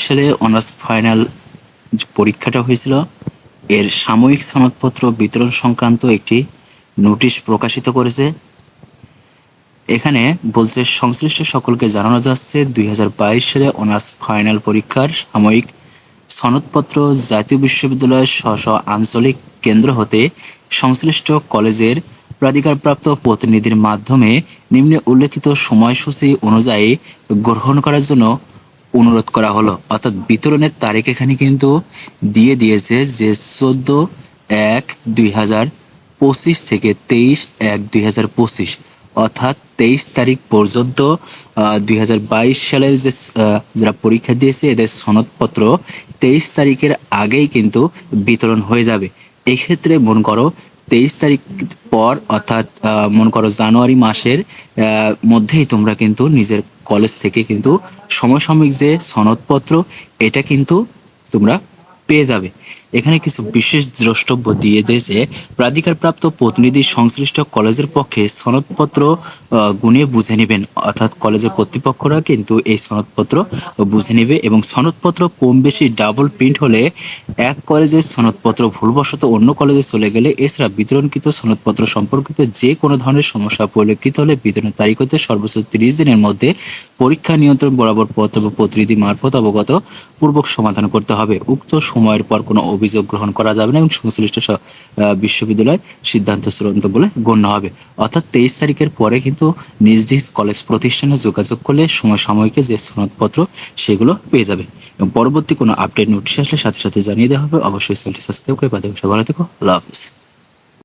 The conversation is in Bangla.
সালে অনার্স ফাইনাল পরীক্ষাটা হয়েছিল। এর সাময়িক সনদপত্র বিতরণ সংক্রান্ত একটি নোটিশ প্রকাশিত করেছে। এখানে বলছে, সংশ্লিষ্ট সকলকে জানানো যাচ্ছে, দুই সালে অনার্স ফাইনাল পরীক্ষার সাময়িক সনদপত্র জাতীয় বিশ্ববিদ্যালয়ের স্ব আঞ্চলিক কেন্দ্র হতে সংশ্লিষ্ট কলেজের প্রাধিকারপ্রাপ্ত প্রতিনিধির মাধ্যমে নিম্নে উল্লেখিত সময়সূচি অনুযায়ী গ্রহণ করার জন্য অনুরোধ করা হলো। অর্থাৎ বিতরণের তারিখ এখানে কিন্তু দিয়ে দিয়েছে যে চোদ্দ এক দুই হাজার পঁচিশ থেকে তেইশ এক দুই হাজার পঁচিশ। অর্থাৎ তেইশ তারিখ পর্যন্ত দুই হাজার বাইশ সালের যে যারা পরীক্ষা দিয়েছে, এদের সনদপত্র তেইশ তারিখের আগেই কিন্তু বিতরণ হয়ে যাবে। এক্ষেত্রে ক্ষেত্রে মন করো, তেইশ তারিখ পর, অর্থাৎ মনে করো জানুয়ারি মাসের মধ্যেই তোমরা কিন্তু নিজের কলেজ থেকে কিন্তু সমসাময়িক যে সনদপত্র এটা কিন্তু তোমরা পেয়ে যাবে। এখানে কিছু বিশেষ দ্রষ্টব্য দিয়ে দিয়েছে প্রাধিকারপ্রাপ্ত প্রতিনিধি সংশ্লিষ্ট কলেজের পক্ষে সনদপত্র গুনে বুঝে নেবেন। অর্থাৎ কলেজের কর্তৃপক্ষরা কিন্তু এই সনদপত্র বুঝে নেবে এবং সনদপত্র কম বেশি ডাবল প্রিন্ট হলে এক কলেজের সনদপত্র ভুলবশত অন্য কলেজে চলে গেলে এছাড়া বিতরণকৃত সনদপত্র সম্পর্কিত যে কোনো ধরনের সমস্যা পরিলক্ষিত হলে বিতরণের তারিখ হতে সর্বোচ্চ তিরিশ দিনের মধ্যে পরীক্ষা নিয়ন্ত্রণ বরাবর পত্র প্রতিনিধি মারফত অবগত পূর্বক সমাধান করতে হবে। উক্ত সময়ের পর কোনো অভিযোগ গ্রহণ করা যাবে না এবং সংশ্লিষ্ট বিশ্ববিদ্যালয়ের সিদ্ধান্ত চূড়ান্ত বলে গণ্য হবে। অর্থাৎ তেইশ তারিখের পরে কিন্তু নিজ নিজ কলেজ প্রতিষ্ঠানে যোগাযোগ করলে সময় সাময়িকে যে সনদপত্র, সেগুলো পেয়ে যাবে। এবং পরবর্তী কোনো আপডেট নোটিশ আসলে সাথে সাথে জানিয়ে দেওয়া হবে। অবশ্যই সাবস্ক্রাইব করে পাতে ভালো থেকো। আল্লাহ হাফিজ।